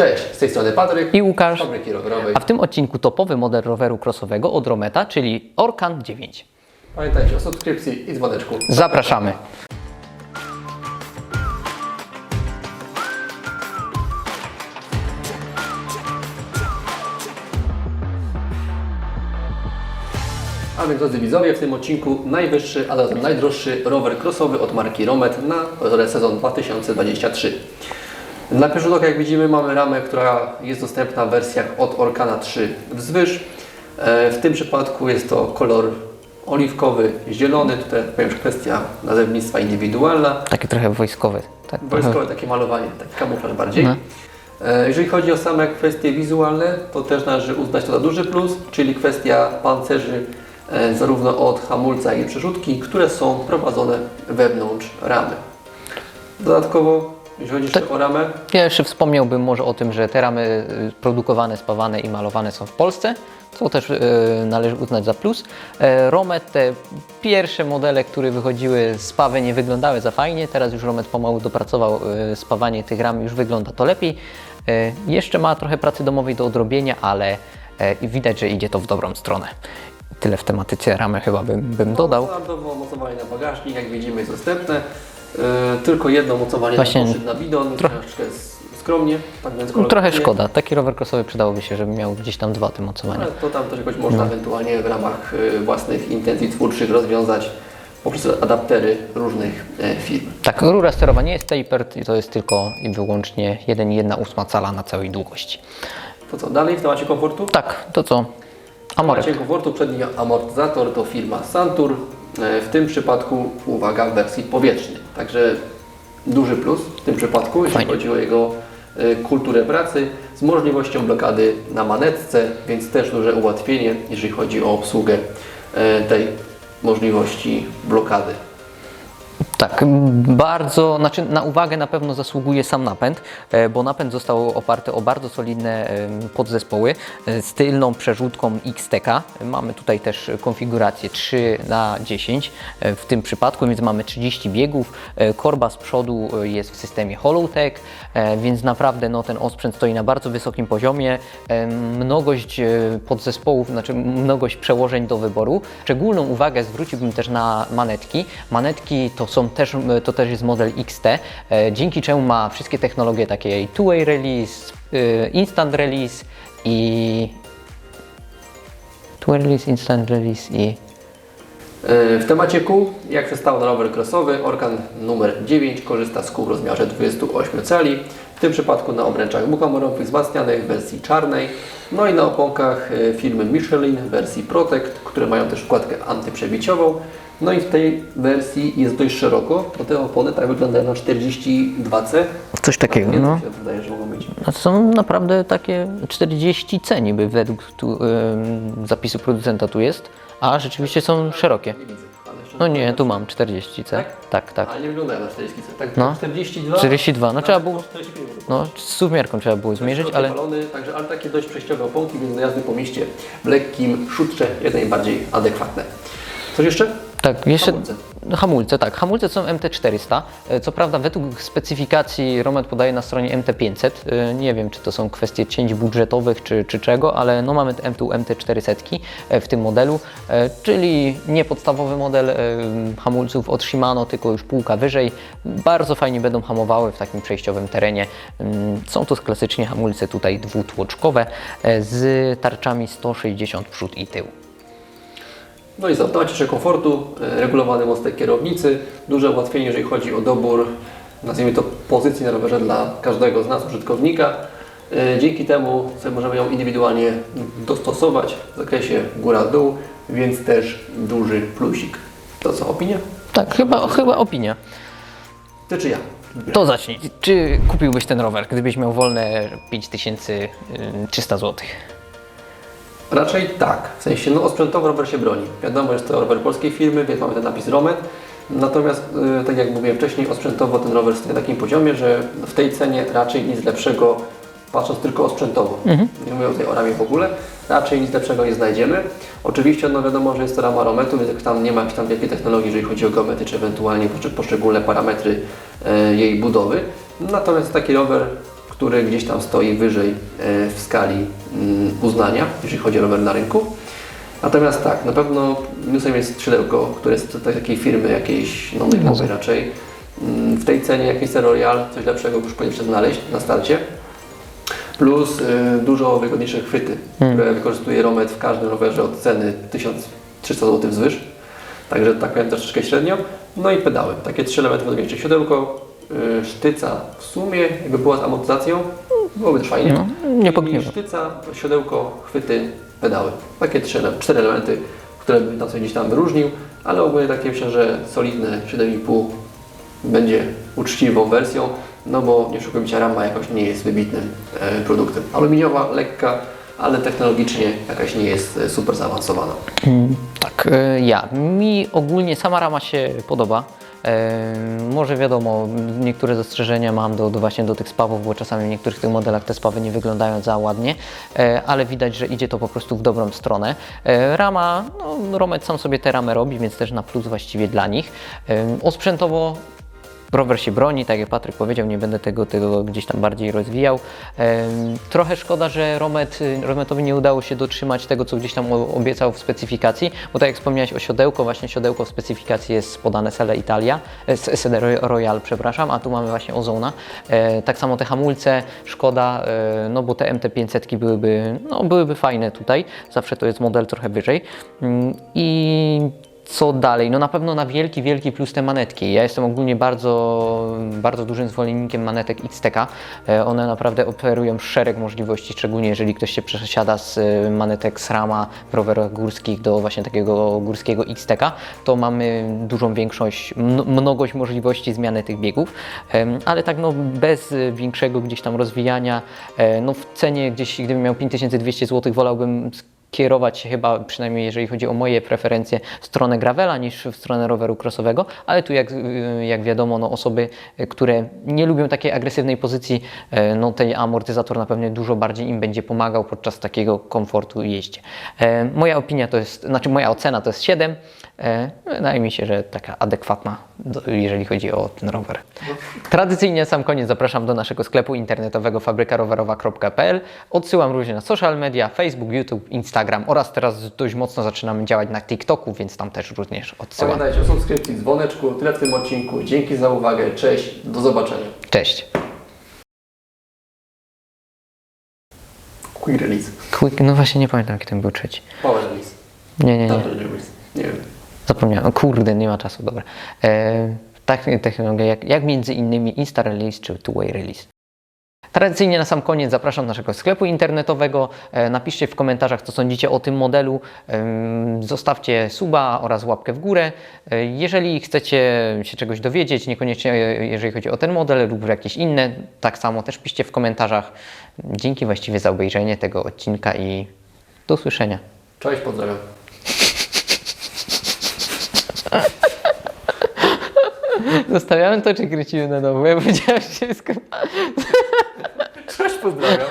Cześć, z tej strony Patryk I Łukasz. z Fabryki Rowerowej. A w tym odcinku topowy model roweru crossowego od Rometa, czyli Orkan 9. Pamiętajcie o subskrypcji i dzwoneczku. Zapraszamy. A więc drodzy widzowie, w tym odcinku najwyższy, a zarazem najdroższy rower crossowy od marki Romet na sezon 2023. Na pierwszy oka, jak widzimy, mamy ramę, która jest dostępna w wersjach od Orkana 3 wzwyż. E, W tym przypadku jest to kolor oliwkowy, zielony. Tutaj powiem, kwestia nazewnictwa indywidualna. Takie trochę wojskowe. Tak, Wojskowe takie malowanie, taki kamuflaż bardziej. No. E, Jeżeli chodzi o same kwestie wizualne, to też należy uznać to za duży plus, czyli kwestia pancerzy e, zarówno od hamulca, jak i przerzutki, które są prowadzone wewnątrz ramy. Dodatkowo, jeżeli chodzi jeszcze o ramę, Ja jeszcze wspomniałbym może o tym, że te ramy y, produkowane, spawane i malowane są w Polsce, co też y, należy uznać za plus. E, Romet, te pierwsze modele, które wychodziły z pawy nie wyglądały za fajnie, teraz już Romet pomału dopracował y, spawanie tych ram, już wygląda to lepiej. E, Jeszcze ma trochę pracy domowej do odrobienia, ale e, widać, że idzie to w dobrą stronę. Tyle w tematyce ramy chyba bym, bym dodał. Standardowo mocowanie na bagażnik, jak widzimy, jest dostępne. E, Tylko jedno mocowanie Właśnie na, na bidon, troszeczkę s- skromnie, tak więc No, trochę kolokwialnie. szkoda. Taki rower crossowy przydałoby się, żeby miał gdzieś tam dwa te mocowania. Ale to tam też jakoś można ewentualnie w ramach y, własnych intencji twórczych rozwiązać poprzez adaptery różnych e, firm. Tak, rura sterowa nie jest tapered i to jest tylko i wyłącznie 1,1 cala na całej długości. To co, dalej w temacie komfortu? Tak, to co? W Amorek. temacie komfortu przedni amortyzator to firma Santur, w tym przypadku uwaga w wersji powietrznej. Także duży plus w tym przypadku, jeśli Fajnie. chodzi o jego e, kulturę pracy z możliwością blokady na manetce, więc też duże ułatwienie, jeżeli chodzi o obsługę e, tej możliwości blokady. Tak, bardzo, znaczy na uwagę na pewno zasługuje sam napęd, e, bo napęd został oparty o bardzo solidne em, podzespoły e, z tylną przerzutką XTK. Mamy tutaj też konfigurację 3 na 10 e, w tym przypadku, więc mamy 30 biegów. E, Korba z przodu e, jest w systemie Hollowtech, e, więc naprawdę no, ten osprzęt stoi na bardzo wysokim poziomie. E, Mnogość e, podzespołów, znaczy mnogość przełożeń do wyboru. Szczególną uwagę zwróciłbym też na manetki. Manetki to są też, to też jest model XT, e, dzięki czemu ma wszystkie technologie takie two-way release, e, instant release i two-way release, instant release i E, W temacie kół, jak się stało na rower crossowy, Orkan numer 9 korzysta z kół w rozmiarze 28 cali, w tym przypadku na obręczach bukamorowych wzmacnianych w wersji czarnej, no i na oponkach e, firmy Michelin w wersji Protect, które mają też wkładkę antyprzebiciową. No i w tej wersji jest dość szeroko, bo te opony tak wyglądają na 42C. coś takiego. Więcej No. się wydaje, że mogą być. A są naprawdę takie 40 C niby według tu, zapisu producenta tu jest, a rzeczywiście są szerokie. Nie widzę, ale jeszcze No nie, tu mam 40 C. Tak? Tak, tak. Ale nie wyglądają na 40C. Tak, No. 42. 42, no trzeba było, 45 było. no z suwmiarką trzeba było zmierzyć, ale także, ale takie dość przejściowe oponki, więc do jazdy po mieście w lekkim szutrze jak najbardziej adekwatne. Coś jeszcze? Tak, jeszcze Hamulce. hamulce. hamulce, tak, hamulce są MT400. E, Co prawda według specyfikacji Romet podaje na stronie MT500. E, Nie wiem, czy to są kwestie cięć budżetowych, czy, czy czego, ale no mamy tu MT400 e, w tym modelu, czyli nie podstawowy model hamulców od Shimano, tylko już półka wyżej. Bardzo fajnie będą hamowały w takim przejściowym terenie. Mm, Są to klasycznie hamulce tutaj dwutłoczkowe z tarczami 160 przód i tył. No i za w temacie jeszcze komfortu, e, regulowany mostek kierownicy, duże ułatwienie, jeżeli chodzi o dobór, nazwijmy to pozycji na rowerze dla każdego z nas, użytkownika. E, Dzięki temu możemy ją indywidualnie dostosować w zakresie góra-dół, więc też duży plusik. To co, opinia? Tak, chyba, chyba opinia. Ty czy ja? To zacznij. Czy kupiłbyś ten rower, gdybyś miał wolne 5300 zł? Raczej tak. W sensie, no osprzętowo rower się broni. Wiadomo, że jest to rower polskiej firmy, więc mamy ten napis Romet. Natomiast, y, tak jak mówiłem wcześniej, osprzętowo ten rower stoi na takim poziomie, że w tej cenie raczej nic lepszego, patrząc tylko osprzętowo, nie mówię o tej o ramie w ogóle, raczej nic lepszego nie znajdziemy. Oczywiście, no wiadomo, że jest to rama Rometu, więc tam nie ma jakiejś tam wielkiej technologii, jeżeli chodzi o geometry, czy ewentualnie poszczególne parametry e, jej budowy. Natomiast taki rower, który gdzieś tam stoi wyżej e, w skali mm, uznania, jeżeli chodzi o rower na rynku. Natomiast tak, na pewno minusem jest skrzydełko, które jest z takiej firmy jakiejś no, najmowej raczej. Mm, W tej cenie jak Royal coś lepszego już powinien znaleźć na starcie. Plus y, dużo wygodniejsze chwyty, które wykorzystuje Romet w każdym rowerze od ceny 1300 zł wzwyż. Także tak powiem troszeczkę średnio. No i pedały. Takie 3 elementy wodogęście. Siodełko, sztyca w sumie jakby była z amortyzacją, byłoby też fajnie. No, nie I pogniewam. sztyca, siodełko, chwyty, pedały. Takie trzy, cztery elementy, które bym tam sobie gdzieś tam wyróżnił, ale ogólnie takie myślę, że solidne 7,5 będzie uczciwą wersją, no bo nie oszukujmy się, rama jakoś nie jest wybitnym e, produktem. Aluminiowa, lekka, ale technologicznie jakaś nie jest e, super zaawansowana. Tak, e, ja. Mi ogólnie sama rama się podoba. Może wiadomo, niektóre zastrzeżenia mam do, do właśnie do tych spawów, bo czasami w niektórych tych modelach te spawy nie wyglądają za ładnie, e, ale widać, że idzie to po prostu w dobrą stronę. E, rama, no, Romet sam sobie tę ramę robi, więc też na plus właściwie dla nich. Osprzętowo Rower się broni, tak jak Patryk powiedział, nie będę tego, tego gdzieś tam bardziej rozwijał. Trochę szkoda, że Romet, y, Rometowi nie udało się dotrzymać tego, co gdzieś tam obiecał w specyfikacji, bo tak jak wspomniałeś o siodełko, właśnie siodełko w specyfikacji jest podane Sele Italia, e, S- Sele Roy- Royal, przepraszam, a tu mamy właśnie Ozona. E, tak samo te hamulce, szkoda, e, no bo te MT500 byłyby, no, byłyby fajne tutaj, zawsze to jest model trochę wyżej. Mm, I co dalej? No na pewno na wielki, wielki plus te manetki. Ja jestem ogólnie bardzo, bardzo dużym zwolennikiem manetek XTK. E, One naprawdę oferują szereg możliwości, szczególnie jeżeli ktoś się przesiada z e, manetek SRAMa w rowerach górskich do właśnie takiego górskiego XTK, to mamy dużą większość, mn- mnogość możliwości zmiany tych biegów, ale tak no bez e, większego gdzieś tam rozwijania, no w cenie gdzieś, gdybym miał 5200 zł, wolałbym kierować się chyba, przynajmniej jeżeli chodzi o moje preferencje, w stronę gravela niż w stronę roweru crossowego, ale tu jak, y, jak wiadomo, no osoby, y, które nie lubią takiej agresywnej pozycji, e, no ten amortyzator na pewno dużo bardziej im będzie pomagał podczas takiego komfortu jeździe. E, Moja opinia to jest, znaczy moja ocena to jest 7. E, Wydaje mi się, że taka adekwatna, jeżeli chodzi o ten rower. Tradycyjnie na sam koniec zapraszam do naszego sklepu internetowego fabrykarowerowa.pl. Odsyłam również na social media, Facebook, YouTube, Instagram oraz teraz dość mocno zaczynamy działać na TikToku, więc tam też również odsyłam. Pamiętajcie o subskrypcji, dzwoneczku, tyle w tym odcinku. Dzięki za uwagę, cześć, do zobaczenia. Cześć. Quick release, Quick, no właśnie nie pamiętam jaki ten był trzeci. power release, Nie, nie, nie. double release, nie wiem. Zapomniałem. Kurde, nie ma czasu, dobra. E, tak, technologia jak, jak między innymi Insta Release czy Two-Way Release. Tradycyjnie na sam koniec zapraszam naszego sklepu internetowego. E, Napiszcie w komentarzach, co sądzicie o tym modelu. Zostawcie suba oraz łapkę w górę. E, Jeżeli chcecie się czegoś dowiedzieć, niekoniecznie e, jeżeli chodzi o ten model lub jakieś inne, tak samo też piszcie w komentarzach. Dzięki właściwie za obejrzenie tego odcinka i do usłyszenia. Cześć, pozdrawiam. Zostawiamy to, czy kręcimy na nowo? Ja powiedziałem wszystko. Cześć, pozdrawiam.